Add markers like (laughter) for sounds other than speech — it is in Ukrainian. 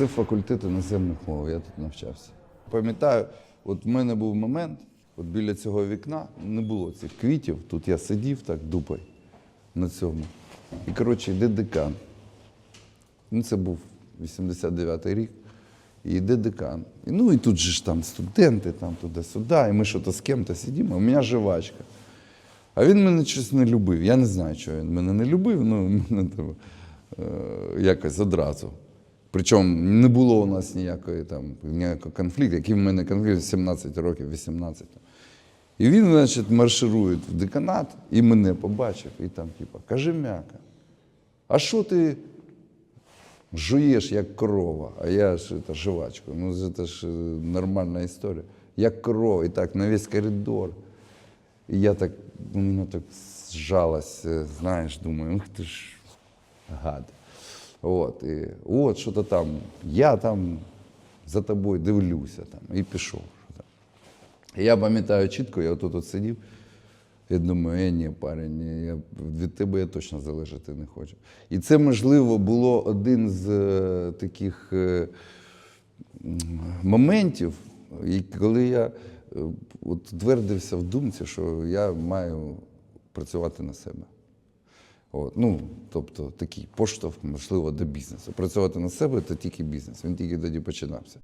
Це факультет іноземних мов, я тут навчався. Пам'ятаю, от в мене був момент, от біля цього вікна не було цих квітів. Тут я сидів так дупою на цьому. І, коротше, йде декан. Ну, це був 89-й рік. І йде декан. І, ну і тут же ж там студенти, там туди-сюди, і ми що-то з ким-то сидимо, у мене жвачка. А він мене щось не любив. Я не знаю, чого він мене не любив, ну (laughs) мене там, е, якось одразу. Причому не було у нас ніякої там ніякого конфлікту, який в мене конфлікт 17 років, 18. І він, значить, марширує в деканат і мене побачив, і там, типа, каже м'яка, а що ти жуєш як корова, а я ж это, жвачку. Ну, це ж е, нормальна історія. Як корова, і так на весь коридор. І я так, у мене так зжалось, е, знаєш, думаю, ух ти ж гад. От, і, от, що то там, я там за тобою дивлюся там, і пішов. Я пам'ятаю чітко, я отут от сидів, я думаю, е, ні, парень, я, від тебе я точно залежати не хочу. І це, можливо, було один з е, таких е, моментів, коли я е, от твердився в думці, що я маю працювати на себе. От, ну, тобто такий поштовх, можливо, до бізнесу. Працювати на себе це тільки бізнес. Він тільки тоді починався.